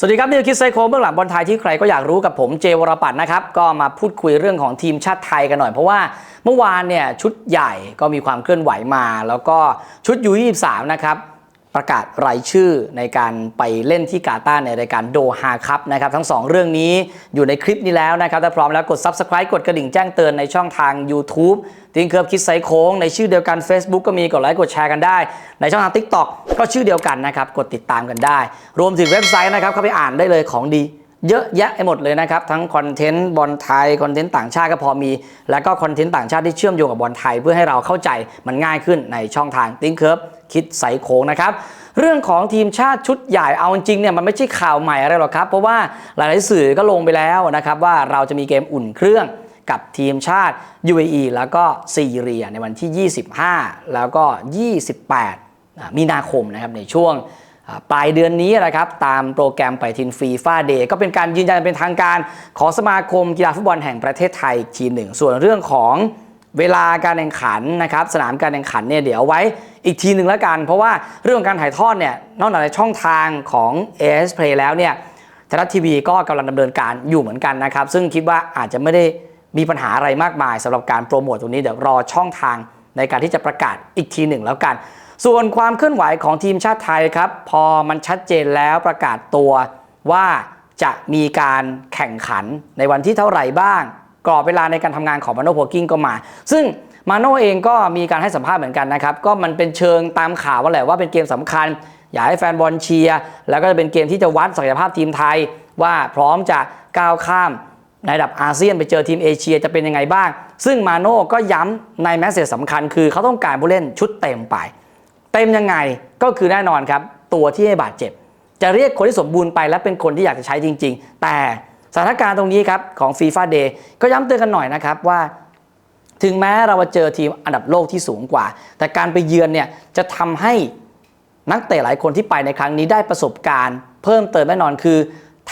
สวัสดีครับนี่คือคิดไซโคเบื้องหลังบอลไทยที่ใครก็อยากรู้กับผมเจวรปัตน์นะครับก็มาพูดคุยเรื่องของทีมชาติไทยกันหน่อย เพราะว่าเมื่อวานเนี่ยชุดใหญ่ก็มีความเคลื่อนไหวมา แล้วก็ชุดยู23นะครับ ประกาศรายชื่อในการไปเล่นที่กาตาร์ในรายการโดฮาครับนะครับทั้ง 2 เรื่องนี้อยู่ในคลิปนี้แล้วนะครับถ้าพร้อมแล้วกด Subscribe กดกระดิ่งแจ้งเตือนในช่องทาง YouTube ทิงเคิร์ฟคิดไซโค้งในชื่อเดียวกัน Facebook ก็มีกดไลค์กดแชร์กันได้ ในช่องทาง TikTok ก็ชื่อเดียวกันนะครับกดติดตามกันได้ รวมถึงเว็บไซต์นะครับเข้าไปอ่านได้เลยของดี เยอะแยะไปหมดเลยนะครับ ทั้งคอนเทนต์บอลไทยคอนเทนต์ต่างชาติก็พอมี แล้วก็คอนเทนต์ต่างชาติที่เชื่อมโยงกับบอลไทยเพื่อให้เราเข้าใจมันง่ายขึ้นในช่องทางติ้งเคิร์ฟคิดไซโค้งนะครับเรื่องของทีมชาติชุดใหญ่เอาจริงเนี่ยมันไม่ใช่ข่าวใหม่อะไรหรอกครับ เพราะว่าหลายๆสื่อก็ลงไปแล้วนะครับว่าเราจะมีเกมอุ่นเครื่องกับทีมชาติ UAE แล้วก็ซีเรียในวันที่ 25 แล้วก็ 28 มีนาคมนะครับในช่วง ปลายเดือนนี้นะครับตามโปรแกรมไปทินฟีฟ่าเดย์ก็เป็นการยืนยันเป็นทางการของสมาคมกีฬาฟุตบอลแห่งประเทศไทยอีกทีหนึ่ง ส่วนเรื่องของเวลาการแข่งขันนะครับสนามการแข่งขันเนี่ยเดี๋ยวไว้อีกทีหนึ่งแล้วกัน เพราะว่าเรื่องของการถ่ายทอดเนี่ยนอกจากในช่องทางของ AS Play แล้วเนี่ยไทยรัฐทีวีก็กำลังดำเนินการอยู่เหมือนกันนะครับ ซึ่งคิดว่าอาจจะไม่ได้มีปัญหาอะไรมากมายสำหรับการโปรโมทตรงนี้เดี๋ยวรอช่องทางในการที่จะประกาศอีกทีหนึ่งแล้วกัน ส่วนความเคลื่อนไหวของทีมชาติไทยครับ พอมันชัดเจนแล้วประกาศตัวว่าจะมีการแข่งขันในวันที่เท่าไหร่บ้าง กรอบเวลาในการทำงานของมาโนโพกิ้งก็มา ซึ่งมาโนเองก็มีการให้สัมภาษณ์เหมือนกันนะครับ ก็มันเป็นเชิงตามข่าวว่าแหละว่าเป็นเกมสำคัญ อยากให้แฟนบอลเชียร์แล้วก็จะเป็นเกมที่จะวัดศักยภาพทีมไทย ว่าพร้อมจะก้าวข้ามในระดับอาเซียนไปเจอทีมเอเชียจะเป็นยังไงบ้าง ซึ่งมาโน่ก็ย้ำในแมสเซจสำคัญคือเขาต้องการผู้เล่นชุดเต็มไป เต็มยังไงก็คือแน่นอนครับ ตัวที่ให้บาดเจ็บ จะเรียกคนที่สมบูรณ์ไปและเป็นคนที่อยากจะใช้จริง ๆ แต่สถานการณ์ตรงนี้ครับของฟีฟ่าเดย์ก็ย้ำเตือนกันหน่อยนะครับว่าถึงแม้เราจะเจอทีมอันดับโลกที่สูงกว่า แต่การไปเยือนเนี่ยจะทำให้นักเตะหลายคนที่ไปในครั้งนี้ได้ประสบการณ์ เพิ่มเติมแน่นอนคือ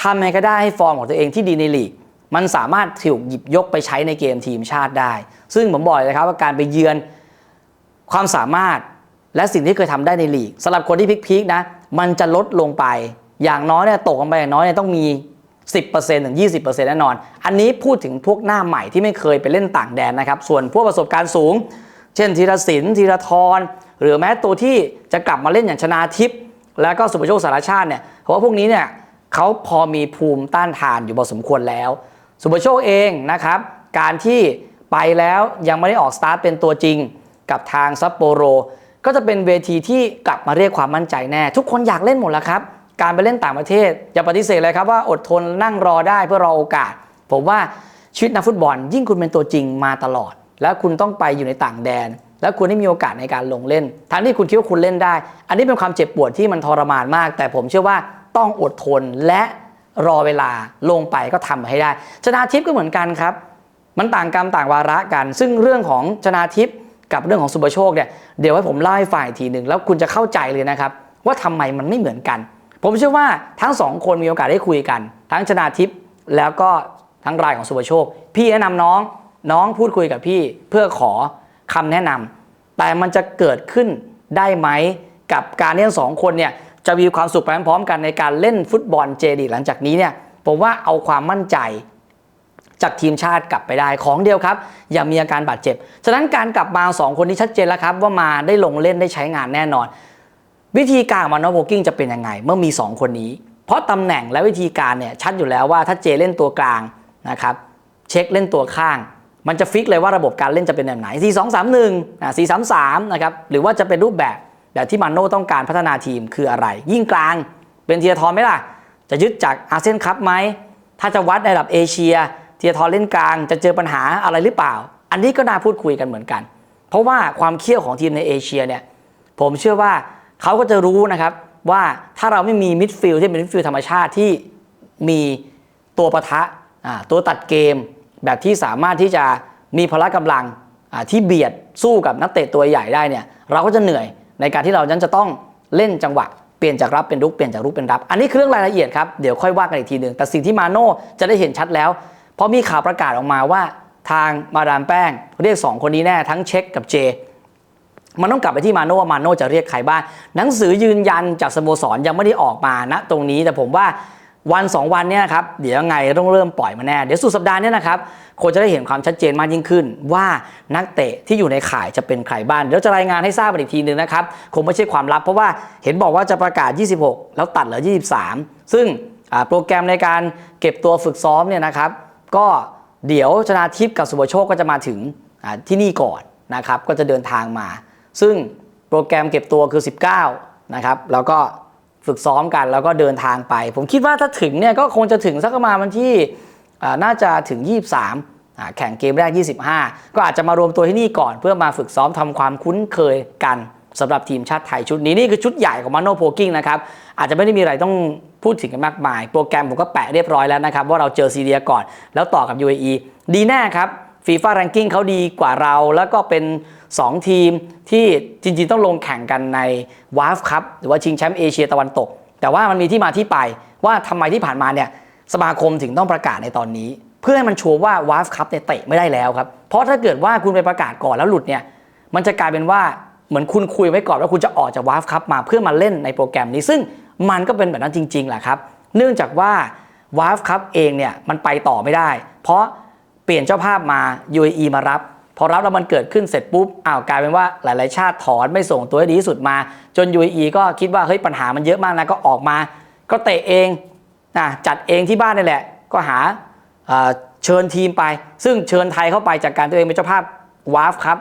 ทำยังไงก็ได้ให้ฟอร์มของตัวเองที่ดีในลีก มันสามารถถูกหยิบยกไปใช้ในเกมทีมชาติได้ ซึ่งผมบอกเลยครับว่าการไปเยือนความสามารถ และสิ่งที่เคยทำได้ในลีกสำหรับคนที่พีคๆนะ มันจะลดลงไป อย่างน้อยเนี่ยตกลงไปอย่างน้อยเนี่ยต้องมี 10%ถึง 20%แน่นอน อันนี้พูดถึงพวกหน้าใหม่ที่ไม่เคยไปเล่นต่างแดนนะครับ ส่วนพวกประสบการณ์สูง เช่นธีรศิลป์ธีรทรหรือแม้ตัวที่จะกลับมาเล่นอย่างชนาทิพย์แล้วก็สุภโชคสารชาติเนี่ยเพราะว่าพวกนี้เนี่ยเขาพอมีภูมิต้านทานอยู่พอสมควรแล้ว สุภโชคเองนะครับ การที่ไปแล้วยังไม่ได้ออกสตาร์ทเป็นตัวจริงกับทางซัปโปโร ก็จะเป็นเวทีที่กลับมาเรียกความมั่นใจแน่ ทุกคนอยากเล่นหมดแล้วครับ การไปเล่นต่างประเทศอย่าปฏิเสธเลยครับว่าอดทนนั่งรอได้เพื่อรอโอกาส ผมว่าชีวิตนักฟุตบอล ยิ่งคุณเป็นตัวจริงมาตลอด แล้วคุณต้องไปอยู่ในต่างแดน แล้วคุณได้มีโอกาสในการลงเล่นทั้งที่คุณคิดว่าคุณเล่นได้ อันนี้เป็นความเจ็บปวดที่มันทรมานมาก แต่ผมเชื่อว่าต้องอดทนและรอเวลาลงไปก็ทำให้ได้ชนะทิพย์ก็เหมือนกันครับ มันต่างกรรมต่างวาระกัน ซึ่งเรื่องของชนาทิพย์ กับเรื่องของสุประโชคเนี่ยเดี๋ยวให้ผมเล่าให้ฝ่ายทีหนึ่งแล้วคุณจะเข้าใจเลยนะครับ ว่าทำไมมันไม่เหมือนกัน ผมเชื่อว่าทั้งสองคนมีโอกาสได้คุยกัน ทั้งชนาทิพย์แล้วก็ทั้งรายของสุประโชค พี่แนะนำน้องน้องพูดคุยกับพี่เพื่อขอคำแนะนำแต่มันจะเกิดขึ้นได้ไหมกับการที่ทั้งสองคนเนี่ยจะมีความสุขไปพร้อมๆกันในการเล่นฟุตบอลเจดีหลังจากนี้เนี่ยผมว่าเอาความมั่นใจ จากทีมชาติกลับไปได้ของเดียวครับ อย่ามีอาการบาดเจ็บ ฉะนั้นการกลับมาสองคนนี้ชัดเจนแล้วครับ ว่ามาได้ลงเล่นได้ใช้งานแน่นอน วิธีการของมันนอโวกิ้งจะเป็นยังไง เมื่อมี 2 คนนี้ เพราะตำแหน่งและวิธีการเนี่ยชัดอยู่แล้วว่าถ้าเจเล่นตัวกลางนะครับเช็คเล่นตัวข้าง มันจะฟิกเลยว่าระบบการเล่นจะเป็นแบบไหน 4 2 3 1อะ4 3 3นะครับหรือว่าจะเป็นรูปแบบแบบที่มันโน่ต้องการพัฒนาทีมคืออะไร ยิ่งกลางเป็นเทียทอมไหมล่ะ จะยึดจากอาเซียนคัพไหมถ้าจะวัดในระดับเอเชีย เทียทรเล่นกลางจะเจอปัญหาอะไรหรือเปล่า อันนี้ก็น่าพูดคุยกันเหมือนกัน เพราะว่าความเขี้ยวของทีมในเอเชียเนี่ยผมเชื่อว่าเขาก็จะรู้นะครับว่าถ้าเราไม่มีมิดฟิลด์ที่เป็นมิดฟิลด์ธรรมชาติที่มีตัวปะทะตัวตัดเกม แบบที่สามารถที่จะมีพละกำลังที่เบียดสู้กับนักเตะตัวใหญ่ได้เนี่ยเราก็จะเหนื่อยในการที่เรานั้นจะต้องเล่นจังหวะเปลี่ยนจากรับเป็นรุกเปลี่ยนจากรุกเป็นรับ อันนี้คือเรื่องรายละเอียดครับ เดี๋ยวค่อยว่ากันอีกทีหนึ่งแต่สิ่งที่มาโน่จะได้เห็นชัดแล้ว เพราะมีข่าวประกาศออกมาว่าทางมาดามแป้งเรียก 2 คนนี้แน่ทั้งเช็คกับเจ มันต้องกลับไปที่มาโน่ว่ามาโน่จะเรียกใครบ้างหนังสือยืนยันจากสโมสรยังไม่ได้ออกมาณตรงนี้แต่ผมว่าวัน 2 วันเนี่ยนะครับเดี๋ยวยังไงต้องเริ่มปล่อยมาแน่เดี๋ยวสุดสัปดาห์เนี้นะครับคงจะได้เห็นความชัดเจนมากยิ่งขึ้น ว่านักเตะที่อยู่ในข่ายจะเป็นใครบ้างเดี๋ยวจะรายงานให้ทราบอีกทีหนึ่งนะครับคงไม่ใช่ความลับ เพราะว่าเห็นบอกว่าจะประกาศ 26 แล้วตัดเหลือ 23 ซึ่งโปรแกรมในการเก็บตัวฝึกซ้อมเนี่ยนะครับ ก็เดี๋ยวชนาทิพย์กับสุภโชคก็จะมาถึงที่นี่ก่อนนะครับ ก็จะเดินทางมา ซึ่งโปรแกรมเก็บตัวคือ 19 นะครับ แล้วก็ฝึกซ้อมกันแล้วก็เดินทางไป ผมคิดว่าถ้าถึงเนี่ยก็คงจะถึงสักประมาณวันที่น่าจะถึง 23อ่าแข่งเกมแรก 25 ก็อาจจะมารวมตัวที่นี่ก่อน เพื่อมาฝึกซ้อมทำความคุ้นเคยกันสำหรับทีมชาติไทยชุดนี้นี่คือชุดใหญ่ของมาโนโพกิ้งนะครับอาจจะไม่ได้มีอะไรต้อง พูดถึงกันมากมาย โปรแกรมผมก็แปะเรียบร้อยแล้วนะครับ ว่าเราเจอซีเรียก่อน แล้วต่อกับ UAE ดีแน่ครับฟีฟ่าแรงกิ้งเขาดีกว่าเรา แล้วก็เป็น 2 ทีมที่จริงๆ ต้องลงแข่งกันในวาฟคัพหรือว่าชิงแชมป์เอเชียตะวันตก แต่ว่ามันมีที่มาที่ไปว่าทำไมที่ผ่านมาเนี่ยสมาคมถึงต้องประกาศในตอนนี้ เพื่อให้มันชัวร์ว่าวาฟคัพเนี่ยเตะไม่ได้แล้วครับเพราะถ้าเกิดว่าคุณไปประกาศก่อนแล้วหลุดเนี่ยมันจะกลายเป็นว่าเหมือนคุณคุยไว้ก่อนว่าคุณจะออกจากวาฟคัพมาเพื่อมาเล่นในโปรแกรมนี้ซึ่ง มันก็เป็นแบบนั้นจริงๆแหละครับ เนื่องจากว่าวาฟคัพเองเนี่ยมันไปต่อไม่ได้ เพราะเปลี่ยนเจ้าภาพมา UAE มารับ พอรับแล้วมันเกิดขึ้นเสร็จปุ๊บอ้าวกลายเป็นว่าหลาย ๆ ชาติถอนไม่ส่งตัวให้ดีที่สุดมา จน UAE ก็คิดว่าเฮ้ยปัญหามันเยอะมากนะก็ออกมา ก็เตะเองนะจัดเองที่บ้านนี่แหละ ก็หาเอ่อเชิญทีมไป ซึ่งเชิญไทยเข้าไปจากการตัวเองเป็นเจ้าภาพวาฟครับ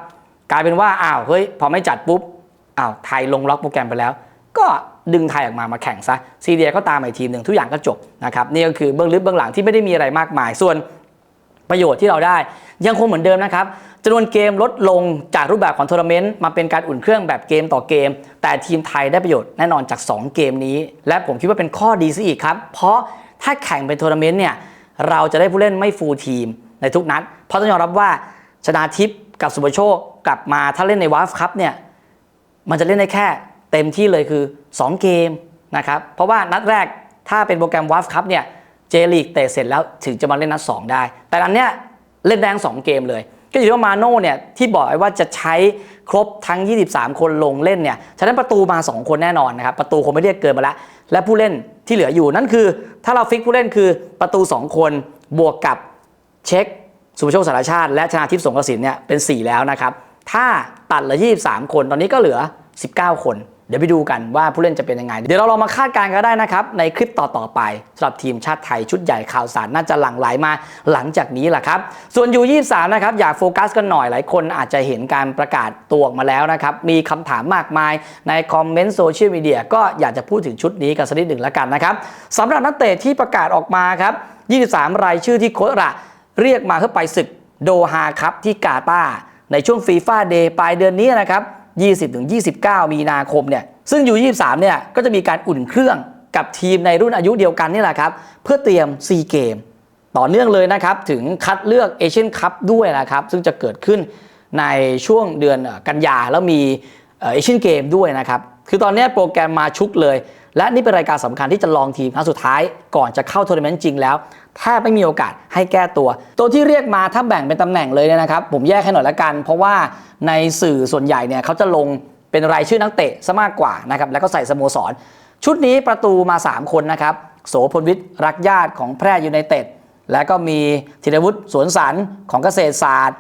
กลายเป็นว่าอ้าวเฮ้ยพอไม่จัดปุ๊บอ้าวไทยลงล็อกโปรแกรมไปแล้ว ก็ ดึงไทยออกมามาแข่งซะซีเรียก็ตามมาอีกทีหนึ่งทุกอย่างก็จบนะครับนี่ก็คือเบื้องลึกเบื้องหลังที่ไม่ได้มีอะไรมากมายส่วนประโยชน์ที่เราได้ ยังคงเหมือนเดิมนะครับจำนวนเกมลดลงจากรูปแบบของทัวร์นาเมนต์มาเป็นการอุ่นเครื่องแบบเกมต่อเกม แต่ทีมไทยได้ประโยชน์แน่นอนจาก 2 เกมนี้ และผมคิดว่าเป็นข้อดีซะอีกครับ เพราะถ้าแข่งเป็นทัวร์นาเมนต์เนี่ยเราจะได้ผู้เล่นไม่ฟูลทีมในทุกนัด เพราะต้องยอมรับว่าชนาทิพย์กับสุภโชคกลับมาถ้าเล่นในวาฟคัพเนี่ยมันจะเล่นได้แค่ เต็มที่เลยคือ 2 เกมนะครับเพราะว่านัดแรกถ้าเป็นโปรแกรมว a ฟคัพเนี่ยเจลีกเตะเสร็จแล้วถึงจะมาเล่นนัด2ได้ แต่อันเนี้ยเล่นแดง2เกมเลย ก็อยู่ที่ว่ามาโน่เนี่ยที่บอกไว้ว่าจะใช้ครบทั้ง 23 คนลงเล่นเนี่ยฉะนั้นประตูมา 2 คนแน่นอนนะครับประตูคงไม่เรียกเกินมาล้วและผู้เล่นที่เหลืออยู่นั่นคือ ถ้าเราฟิกผู้เล่นคือประตู 2 คนบวกกับเช็คสุภโชคสารชาติ และชนาทิพย์สงกระสินเนี่ยเป็น 4 แล้วนะครับถ้าตัดเหลือ 23 คนตอนนี้ก็เหลือ 19 คน เดี๋ยวไปดูกันว่าผู้เล่นจะเป็นยังไง เดี๋ยวเราลองมาคาดการณ์กันได้นะครับ ในคลิปต่อ ๆ ไปสำหรับทีมชาติไทยชุดใหญ่ข่าวสารน่าจะหลั่งไหลมาหลังจากนี้แหละครับ ส่วนยู23นะครับอยากโฟกัสกันหน่อยหลายคนอาจจะเห็นการประกาศตัวออกมาแล้วนะครับ มีคำถามมากมายในคอมเมนต์โซเชียลมีเดียก็อยากจะพูดถึงชุดนี้กันสักนิดหนึ่งแล้วกันนะครับสำหรับนักเตะที่ประกาศออกมาครับ 23 รายชื่อที่โค้ชระเรียกมาเพื่อไปศึกโดฮาครับที่กาตาร์ในช่วงฟีฟ่าเดย์ปลายเดือนนี้นะครับ 20-29 มีนาคมเนี่ยซึ่งอยู่23 เนี่ยก็จะมีการอุ่นเครื่องกับทีมในรุ่นอายุเดียวกันนี่แหละครับ เพื่อเตรียมซีเกม ต่อเนื่องเลยนะครับ ถึงคัดเลือกเอเชียนคัพด้วยนะครับ ซึ่งจะเกิดขึ้นในช่วงเดือนกันยาแล้วมีเอเชียนเกมด้วยนะครับ คือตอนนี้โปรแกรมมาชุกเลย และนี่เป็นรายการสำคัญที่จะลองทีมครั้งสุดท้ายก่อนจะเข้าทัวร์นาเมนต์จริงแล้ว แทบไม่มีโอกาสให้แก้ตัว ตัวที่เรียกมาถ้าแบ่งเป็นตำแหน่งเลยเนี่ยนะครับ ผมแยกให้หน่อยละกัน เพราะว่าในสื่อส่วนใหญ่เนี่ยเขาจะลงเป็นรายชื่อนักเตะซะมากกว่านะครับแล้วก็ใส่สโมสร ชุดนี้ประตูมา 3 คนนะครับโสพลวิทย์รักญาติของแพร่ยูไนเต็ดแล้วก็มีธีรวุฒิสวนสรรของเกษตรศาสตร์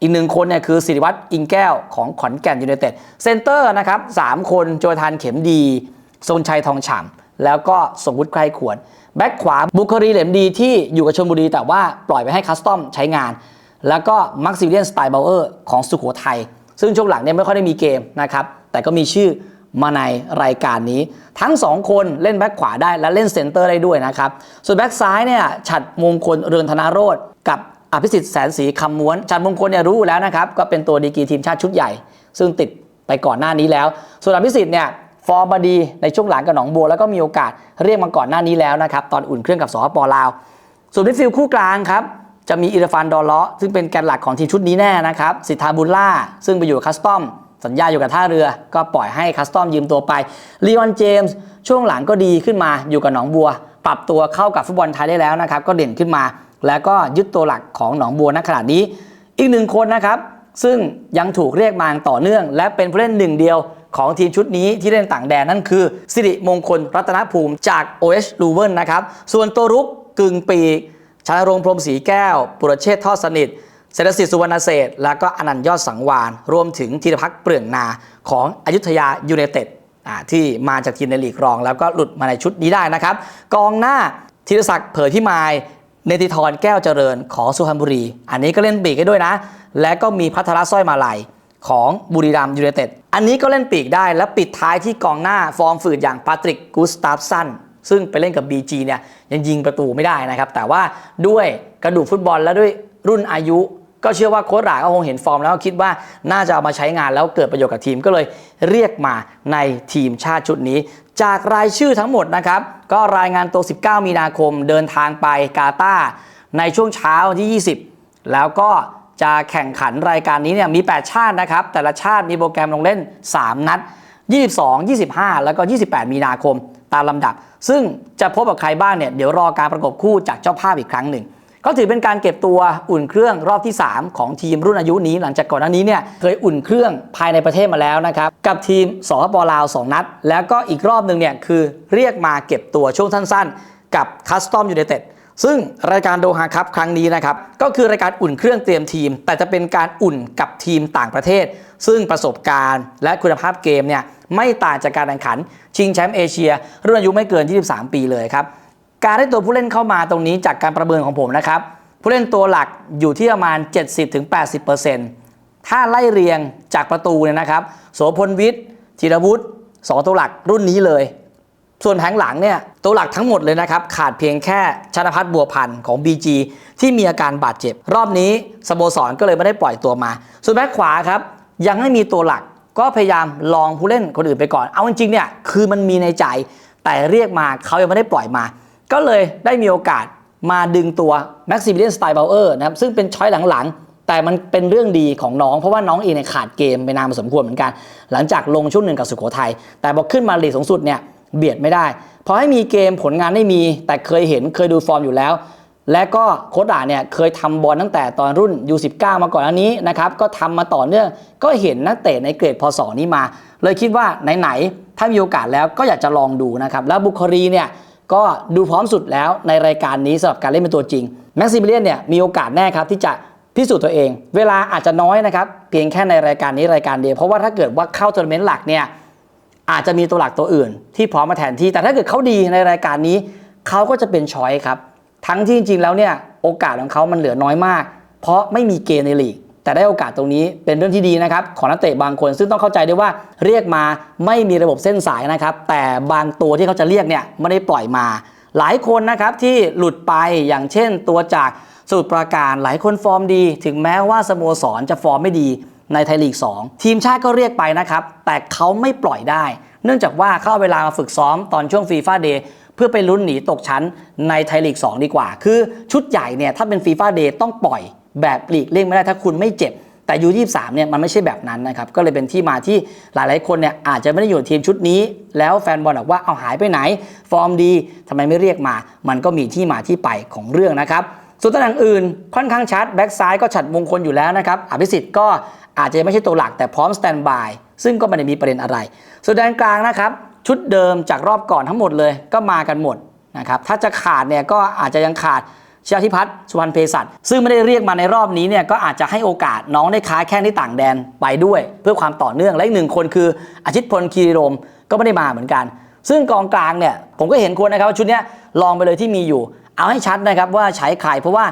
อีกหนึ่งคนเนี่ยคือสิริวัตรอิงแก้วของขอนแก่นยูไนเต็ดเซนเตอร์นะครับสามคนโจทานเข็มดีทรงชัยทองฉ่ำ แล้วก็สมวุฒิใครขวนแบ็คขวาบุครีเหลมดีที่อยู่กับชลบุรี แต่ว่าปล่อยไปให้คัสตอมใช้งาน แล้วก็มักซิเลียนสไตล์เบลเออร์ของสุโขทัยซึ่งช่วงหลังเนี่ยไม่ค่อยได้มีเกมนะครับแต่ก็มีชื่อมาในรายการนี้ ทั้ง 2 คนเล่นแบ็คขวาได้และเล่นเซนเตอร์ได้ด้วยนะครับส่วนแบ็คซ้ายเนี่ยฉัดมงคลเรือนธนาโรธกับอภิสิทธิ์แสนสีคำม้วนฉัดมงคลเนี่ยรู้อยู่แล้วนะครับก็เป็นตัวดีกีทีมชาติชุดใหญ่ ซึ่งติดไปก่อนหน้านี้แล้ว ส่วนอภิสิทธิ์เนี่ย ฟอร์มมาดีในช่วงหลังกับหนองบัวแล้วก็มีโอกาสเรียกมาก่อนหน้านี้แล้วนะครับตอนอุ่นเครื่องกับสปปลาว ส่วนมิดฟิลด์คู่กลางครับจะมีอิรฟานดอลเลาะซึ่งเป็นแกนหลักของทีมชุดนี้แน่นะครับสิทธาบุลล่า ซึ่งไปอยู่กับคัสตอม สัญญาอยู่กับท่าเรือ ก็ปล่อยให้คัสตอมยืมตัวไปลีออนเจมส์ช่วงหลังก็ดีขึ้นมาอยู่กับหนองบัว ปรับตัวเข้ากับฟุตบอลไทยได้แล้วนะครับก็เด่นขึ้นมา แล้วก็ยึดตัวหลักของหนองบัวณขณะนี้ อีกหนึ่งคนนะครับซึ่งยังถูกเรียกมาต่อเนื่อง และเป็นผู้เล่นหนึ่งเดียว ของทีมชุดนี้ที่เล่นต่างแดนนั่นคือ สิริมงคลรัตนภูมิจาก OH l u v e n นะครับ ส่วนตัวรุกกึ่งปีกชาลรงพรมศรีแก้ว ปุรเชษทอดสนิทเศรษฐศิษย์สุวรรณเศษแล้วก็อนันต์ยอดสังวาน รวมถึงธีรพักเปลืองนาของอยุธยายูไนเต็ดที่มาจากทีมในลีกรอง แล้วก็หลุดมาในชุดนี้ได้นะครับ กองหน้าธีรศักดิ์เผยพิมายเนติธรแก้วเจริญของสุพรรณบุรี อันนี้ก็เล่นปีกให้ด้วยนะ และก็มีพัทรสร้อยมาลัย ของบุรีรัมย์ยูไนเต็ด อันนี้ก็เล่นปีกได้และปิดท้ายที่กองหน้าฟอร์มฝืดอย่างปาตริกกูสตาฟสันซึ่งไปเล่นกับ BG เนี่ยยังยิงประตูไม่ได้นะครับ แต่ว่าด้วยกระดูกฟุตบอลและด้วยรุ่นอายุ ก็เชื่อว่าโค้ชหลาก็คงเห็นฟอร์มแล้วก็คิดว่าน่าจะเอามาใช้งานแล้วเกิดประโยชน์กับทีมก็เลยเรียกมาในทีมชาติชุดนี้ จากรายชื่อทั้งหมดนะครับ ก็รายงานตัว 19 มีนาคมเดินทางไปกาตาร์ในช่วงเช้าวันที่ 20 แล้วก็ จะแข่งขันรายการนี้เนี่ยมี 8 ชาตินะครับ แต่ละชาติมีโปรแกรมลงเล่น 3 นัด 22 25 แล้วก็ 28 มีนาคมตามลำดับ ซึ่งจะพบกับใครบ้างเนี่ยเดี๋ยวรอการประกบคู่จากเจ้าภาพอีกครั้งหนึ่ง ก็ถือเป็นการเก็บตัวอุ่นเครื่องรอบที่ 3 ของทีมรุ่นอายุนี้ หลังจากก่อนหน้านี้เนี่ยเคยอุ่นเครื่องภายในประเทศมาแล้วนะครับกับทีมสปปลาว2 นัด แล้วก็อีกรอบหนึ่งเนี่ยคือเรียกมาเก็บตัวช่วงสั้น ๆ กับคัสตอมยูไนเต็ด ซึ่งรายการโดฮาคัพครั้งนี้นะครับก็คือรายการอุ่นเครื่องเตรียมทีม แต่จะเป็นการอุ่นกับทีมต่างประเทศ ซึ่งประสบการณ์และคุณภาพเกมเนี่ยไม่ต่างจากการแข่งขัน ชิงแชมป์เอเชียรุ่นอายุไม่เกิน 23 ปีเลยครับการได้ตัวผู้เล่นเข้ามาตรงนี้จากการประเมินของผมนะครับผู้เล่นตัวหลักอยู่ที่ประมาณ 70-80%ถ้าไล่เรียงจากประตูเนี่ยนะครับ โสพลวิทย์จิรวุฒิสองตัวหลักรุ่นนี้เลย ส่วนแผงหลังเนี่ยตัวหลักทั้งหมดเลยนะครับขาดเพียงแค่ชนพัฒน์บัวพันธ์ของ BG ที่มีอาการบาดเจ็บ รอบนี้สโมสรก็เลยไม่ได้ปล่อยตัวมา ส่วนแบ็คขวาครับยังไม่มีตัวหลักก็พยายามลองผู้เล่นคนอื่นไปก่อน เอาจริงๆเนี่ยคือมันมีในใจ แต่เรียกมาเขายังไม่ได้ปล่อยมา ก็เลยได้มีโอกาสมาดึงตัวแม็กซิมิเลียนสไตล์เบลเออร์นะครับซึ่งเป็นช้อยหลังๆ แต่มันเป็นเรื่องดีของน้อง เพราะว่าน้องเองเนี่ยขาดเกมไปนานพอสมควรเหมือนกัน หลังจากลงช่วงหนึ่งกับสุโขทัยแต่พอขึ้นมาลีกสูงสุดเนี่ย เบียดไม่ได้ พอให้มีเกมผลงานไม่มี แต่เคยเห็นเคยดูฟอร์มอยู่แล้ว และก็โค้ดด่าเนี่ยเคยทำบอลตั้งแต่ตอนรุ่น U19 มาก่อนอันนี้นะครับก็ทำมาต่อเนื่อง ก็เห็นนักเตะในเกรดพศนี้มา เลยคิดว่าไหนๆถ้ามีโอกาสแล้วก็อยากจะลองดูนะครับแล้วบุคคลีเนี่ยก็ดูพร้อมสุดแล้วในรายการนี้สำหรับการเล่นเป็นตัวจริงแม็กซิมิเลียนเนี่ยมีโอกาสแน่ครับที่จะพิสูจน์ตัวเอง เวลาอาจจะน้อยนะครับเพียงแค่ในรายการนี้รายการเดียวเพราะว่าถ้าเกิดว่าเข้าทัวร์นาเมนต์หลักเนี่ย อาจจะมีตัวหลักตัวอื่น ที่พร้อมมาแทนที่ แต่ถ้าเกิดเขาดีในรายการนี้เขาก็จะเป็นช้อยครับ ทั้งที่จริงๆแล้วเนี่ยโอกาสของเขามันเหลือน้อยมาก เพราะไม่มีเกณฑ์ในลีก แต่ได้โอกาสตรงนี้เป็นเรื่องที่ดีนะครับ ของนักเตะบางคน ซึ่งต้องเข้าใจด้วยว่าเรียกมาไม่มีระบบเส้นสายนะครับ แต่บางตัวที่เขาจะเรียกเนี่ยไม่ได้ปล่อยมา หลายคนนะครับที่หลุดไปอย่างเช่นตัวจากสมุทรปราการหลายคนฟอร์มดี ถึงแม้ว่าสโมสรจะฟอร์มไม่ดี ในไทยลีก 2 ทีมชาติก็เรียกไปนะครับ แต่เขาไม่ปล่อยได้ เนื่องจากว่าเขาเอาเวลามาฝึกซ้อมตอนช่วงฟีฟ่าเดย์เพื่อไปลุ้นหนีตกชั้นในไทยลีก 2 ดีกว่า คือชุดใหญ่เนี่ยถ้าเป็นฟีฟ่าเดย์ต้องปล่อยแบบปลีกเลี่ยงไม่ได้ถ้าคุณไม่เจ็บ แต่ยู23เนี่ยมันไม่ใช่แบบนั้นนะครับ ก็เลยเป็นที่มาที่หลาย ๆ คนเนี่ยอาจจะไม่ได้อยู่ทีมชุดนี้ แล้วแฟนบอลบอกว่าเอาหายไปไหน ฟอร์มดีทำไมไม่เรียกมา มันก็มีที่มาที่ไปของเรื่องนะครับส่วนตำแหน่งอื่นค่อนข้างชัดแบ็กซ้ายก็ฉัดมงคลอยู่แล้วนะครับอภิสิทธิ์ก็ อาจจะไม่ใช่ตัวหลักแต่พร้อมสแตนบายซึ่งก็ไม่ได้มีประเด็นอะไร ส่วนแดนกลางนะครับ ชุดเดิมจากรอบก่อนทั้งหมดเลยก็มากันหมดนะครับถ้าจะขาดเนี่ยก็อาจจะยังขาดชาธิพัฒน์สุวรรณเพศัตซึ่งไม่ได้เรียกมาในรอบนี้เนี่ยก็อาจจะให้โอกาสน้องได้ค้าแข้งที่ต่างแดนไปด้วย เพื่อความต่อเนื่องและอีกหนึ่งคนคืออาชิตพลคีรีรมก็ไม่ได้มาเหมือนกัน ซึ่งกองกลางเนี่ยผมก็เห็นควรนะครับว่าชุดนี้ลองไปเลยที่มีอยู่ เอาให้ชัดนะครับว่าใช้ใครเพราะว่า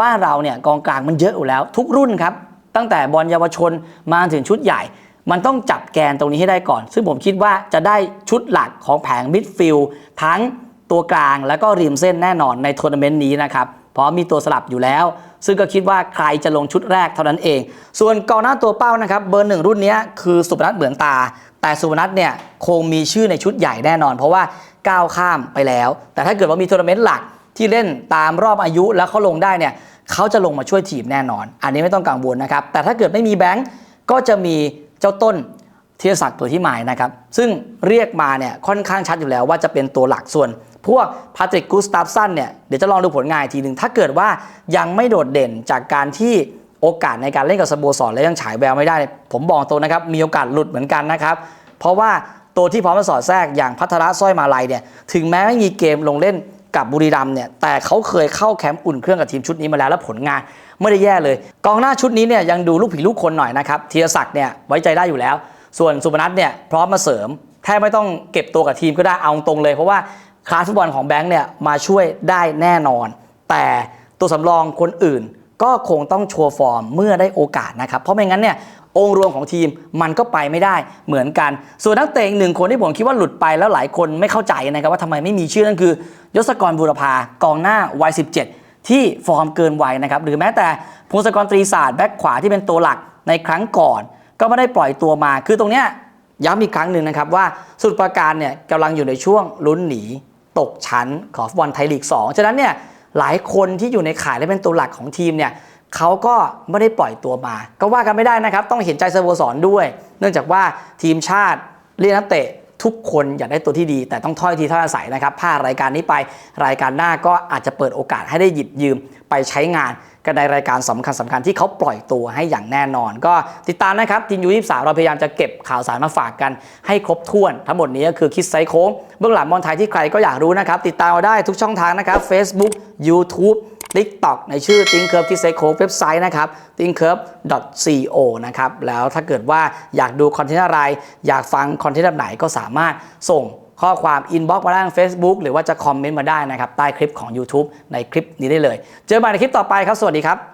บ้านเราเนี่ยกองกลางมันเยอะอยู่แล้ว ทุกรุ่นครับ ตั้งแต่บอลเยาวชนมาถึงชุดใหญ่ มันต้องจับแกนตรงนี้ให้ได้ก่อน ซึ่งผมคิดว่าจะได้ชุดหลักของแผงมิดฟิลด์ทั้งตัวกลางแล้วก็ริมเส้นแน่นอนในทัวร์นาเมนต์นี้นะครับเพราะมีตัวสลับอยู่แล้ว ซึ่งก็คิดว่าใครจะลงชุดแรกเท่านั้นเอง ส่วนกองหน้าตัวเป้านะครับเบอร์หนึ่งรุ่นนี้คือสุพนัทเหมือนตา แต่สุพนัทเนี่ยคงมีชื่อในชุดใหญ่แน่นอน เพราะว่าก้าวข้ามไปแล้ว แต่ถ้าเกิดว่ามีทัวร์นาเมนต์หลักที่เล่นตามรอบอายุแล้วเขาลงได้เนี่ย เขาจะลงมาช่วยทีมแน่นอน อันนี้ไม่ต้องกังวลนะครับ แต่ถ้าเกิดไม่มีแบงก์ก็จะมีเจ้าต้นธีรศักดิ์ตัวที่หมายนะครับ ซึ่งเรียกมาเนี่ยค่อนข้างชัดอยู่แล้วว่าจะเป็นตัวหลักส่วน พวกพาตริกกูสตาฟสันเนี่ยเดี๋ยวจะลองดูผลงานอีกทีหนึ่งถ้าเกิดว่ายังไม่โดดเด่นจากการที่โอกาสในการเล่นกับสโมสรและยังฉายแววไม่ได้ ผมบอกตรงนะครับ มีโอกาสหลุดเหมือนกันนะครับ เพราะว่าตัวที่พร้อมจะสอดแทรกอย่างพัทระสร้อยมาลัยเนี่ยถึงแม้ไม่มีเกมลงเล่น กับบุรีรัมเนี่ยแต่เขาเคยเข้าแคมป์อุ่นเครื่องกับทีมชุดนี้มาแล้วและผลงานไม่ได้แย่เลย กองหน้าชุดนี้เนี่ยยังดูลูกผีลูกคนหน่อยนะครับธีรศักดิ์เนี่ยไว้ใจได้อยู่แล้ว ส่วนสุพนัทเนี่ยพร้อมมาเสริมแทบไม่ต้องเก็บตัวกับทีมก็ได้เอาตรงเลย เพราะว่าคลาสฟุตบอลของแบงค์เนี่ยมาช่วยได้แน่นอน แต่ตัวสำรองคนอื่นก็คงต้องโชว์ฟอร์มเมื่อได้โอกาสนะครับ เพราะไม่งั้นเนี่ย องค์รวมของทีมมันก็ไปไม่ได้เหมือนกัน ส่วนนักเตะอีกหนึ่งคนที่ผมคิดว่าหลุดไปแล้วหลายคนไม่เข้าใจนะครับว่าทำไมไม่มีชื่อนั่นคือยศกรบูรพากองหน้าวัย 17 ที่ฟอร์มเกินวัยนะครับหรือแม้แต่พงศกรตรีศาสตร์แบ็คขวาที่เป็นตัวหลักในครั้งก่อน ก็ไม่ได้ปล่อยตัวมา คือตรงเนี้ยย้ำอีกครั้งหนึ่งนะครับว่าสุดประการเนี่ยกำลังอยู่ในช่วงลุ้นหนีตกชั้นของฟุตบอลไทยลีก 2 ฉะนั้นเนี่ยหลายคนที่อยู่ในข่ายและเป็นตัวหลักของทีมเนี่ย เขาก็ไม่ได้ปล่อยตัวมา ก็ว่ากันไม่ได้นะครับ ต้องเห็นใจสโมสรด้วย เนื่องจากว่าทีมชาติเรียกนักเตะทุกคนอยากได้ตัวที่ดี แต่ต้องถ้อยทีถ้อยอาศัยนะครับพลาดรายการนี้ไปรายการหน้าก็อาจจะเปิดโอกาสให้ได้หยิบยืมไปใช้งานกันในรายการสำคัญสำคัญที่เขาปล่อยตัวให้อย่างแน่นอน ก็ติดตามนะครับทีมยูยี่สเราพยายามจะเก็บข่าวสารมาฝากกันให้ครบถ้วน ทั้งหมดนี้ก็คือคิดไซโค้งเบื้องหลังบอลไทยที่ใครก็อยากรู้นะครับ ติดตามเราได้ทุกช่องทางนะครับ Facebook YouTube TikTok ในชื่อ t h i n k c u r v e ที่ไซโคเว็บไซต์นะครับ t h i n k c u r v e co นะครับ แล้วถ้าเกิดว่าอยากดูคอนเทนต์อะไร อยากฟังคอนเทนต์แบบไหนก็สามารถส่งข้อความอินบ็อกซ์มาทาง Facebook หรือว่าจะคอมเมนต์มาได้นะครับ ใต้คลิปของ YouTube ในคลิปนี้ได้เลย เจอกันใหม่ในคลิปต่อไปครับ สวัสดีครับ